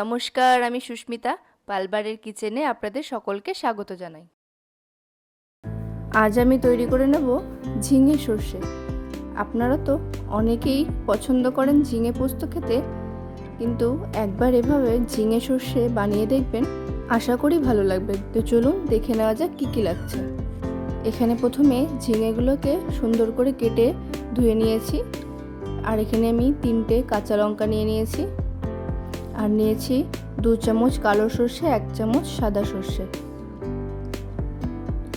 নমস্কার, আমি সুস্মিতা পালবারের কিচেনে আপনাদের সকলকে স্বাগত জানাই। আজ আমি তৈরি করে নেব ঝিঙে সর্ষে। আপনারা তো অনেকেই পছন্দ করেন ঝিঙে পোস্ত খেতে, কিন্তু একবার এভাবে ঝিঙে সর্ষে বানিয়ে দেখবেন, আশা করি ভালো লাগবে। তো চলুন দেখে নেওয়া যাক কী কী লাগছে। এখানে প্রথমে ঝিঙেগুলোকে সুন্দর করে কেটে ধুয়ে নিয়েছি। আর এখানে আমি তিনটে কাঁচা লঙ্কা নিয়ে নিয়েছি। আর নিয়েছি দু চামচ কালো সর্ষে, এক চামচ সাদা সর্ষে।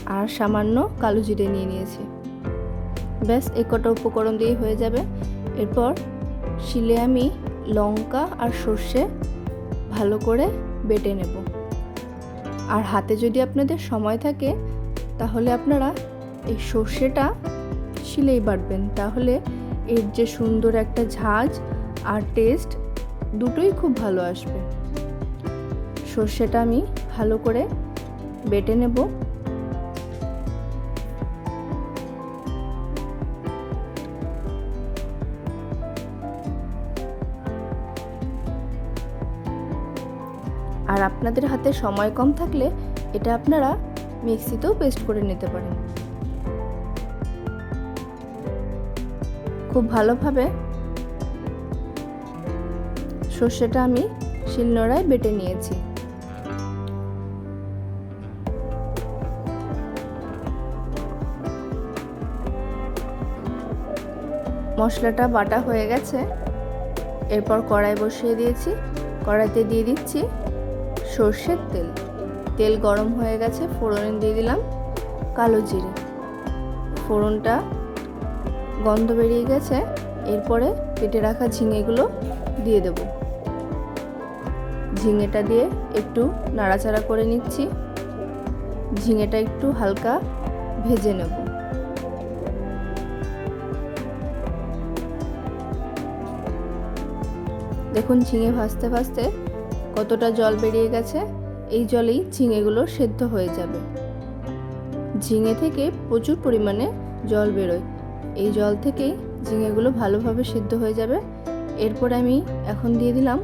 আর সামান্য কালো জিরে নিয়ে নিয়েছি। ব্যাস, এ কটা উপকরণ দিয়ে হয়ে যাবে। এরপর শিলে আমি লঙ্কা আর সর্ষে ভালো করে বেটে নেব। আর হাতে যদি আপনাদের সময় থাকে, তাহলে আপনারা এই সর্ষেটা শিলেই বাটবেন। তাহলে এর যে সুন্দর একটা ঝাঁজ আর টেস্ট দুটোই খুব ভালো আসবে। সর্ষেটা আমি ভালো করে বেটে নেব। আর আপনাদের হাতে সময় কম থাকলে এটা আপনারা মিক্সিতেও পেস্ট করে নিতে পারেন। খুব ভালোভাবে সর্ষেটা আমি শিলনোড়ায় বেটে নিয়েছি। মশলাটা বাটা হয়ে গেছে। এরপর কড়াই বসিয়ে দিয়েছি। কড়াইতে দিয়ে দিচ্ছি সর্ষের তেল। তেল গরম হয়ে গেছে, ফোড়ন দিয়ে দিলাম কালো জিরে। ফোড়নটা গন্ধ বেরিয়ে গেছে, এরপরে কেটে রাখা ঝিঙেগুলো দিয়ে দেব। ঝিঙেটা দিয়ে একটু নাড়াচাড়া করে নিচ্ছি। ঝিঙেটা একটু হালকা ভেজে নেব। দেখুন ঝিঙে ভাজতে ভাজতে কতটা জল বেরিয়ে গেছে, এই জলেই ঝিঙেগুলো সেদ্ধ হয়ে যাবে। ঝিঙে থেকে প্রচুর পরিমাণে জল বেরোয়। এই জল থেকেই ঝিঙেগুলো ভালোভাবে সেদ্ধ হয়ে যাবে। এরপর আমি এখন দিয়ে দিলাম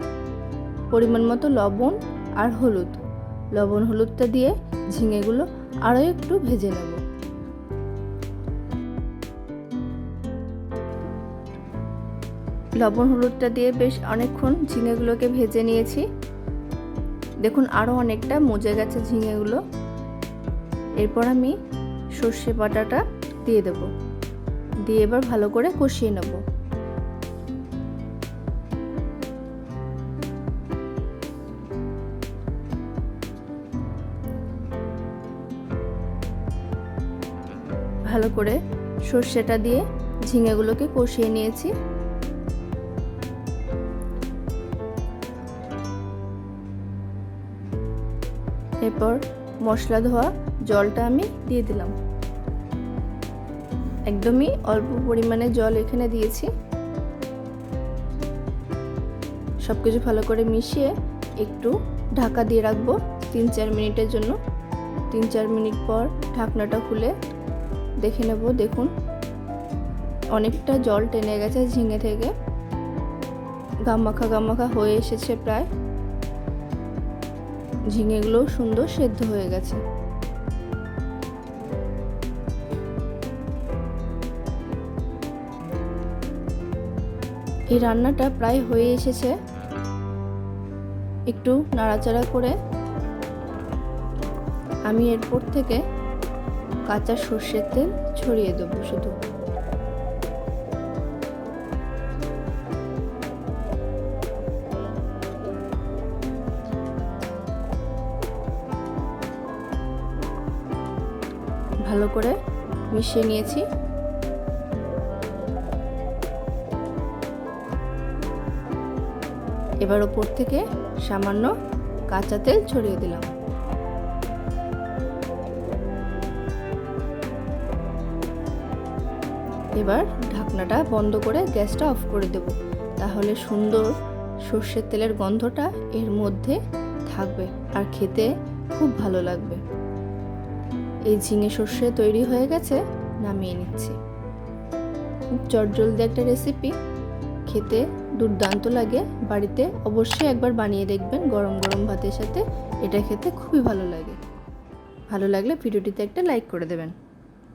পরিমাণ মতো লবণ আর হলুদ। লবণ হলুদটা দিয়ে ঝিঙেগুলো আরও একটু ভেজে নেব। লবণ হলুদটা দিয়ে বেশ অনেকক্ষণ ঝিঙেগুলোকে ভেজে নিয়েছি। দেখুন আরও অনেকটা মজে গেছে ঝিঙেগুলো। এরপর আমি সর্ষে বাটাটা দিয়ে দেব। দিয়ে এবার ভালো করে কষিয়ে নেব। ভালো করে সর্ষেটা দিয়ে ঝিঙেগুলোকে কষিয়ে নিয়েছি। এরপর মশলা ধোয়া জলটা আমি দিয়ে দিলাম। একদমই অল্প পরিমাণে জল এখানে দিয়েছি। সব কিছু ভালো করে মিশিয়ে একটু ঢাকা দিয়ে রাখব তিন চার মিনিটের জন্য। তিন চার মিনিট পর ঢাকনাটা খুলে দেখে নেব, দেখুন। অনেকটা জল টেনে গেছে ঝিঙে থেকে। গামাখা গামাখা হয়ে এসেছে প্রায়। ঝিঙেগুলো সুন্দর সেদ্ধ হয়ে গেছে। এই রান্নাটা প্রায় হয়ে এসেছে। একটু নাড়াচাড়া করে আমি এরপর থেকে কাঁচা সর্ষের তেল ছড়িয়ে দেবো শুধু। ভালো করে মিশিয়ে নিয়েছি। এবার ওপর থেকে সামান্য কাঁচা তেল ছড়িয়ে দিলাম। এবার ঢাকনাটা বন্ধ করে গ্যাসটা অফ করে দেব। তাহলে সুন্দর সর্ষের তেলের গন্ধটা এর মধ্যে থাকবে আর খেতে খুব ভালো লাগবে। এই ঝিঙে সর্ষে তৈরি হয়ে গেছে, নামিয়ে নিচ্ছি। খুব চটজলদি একটা রেসিপি খেতে দুর্দান্ত লাগে। বাড়িতে অবশ্যই একবার বানিয়ে দেখবেন গরম গরম ভাতের সাথে। এটা খেতে খুবই ভালো লাগে। ভালো লাগলে ভিডিওটিতে একটা লাইক করে দেবেন।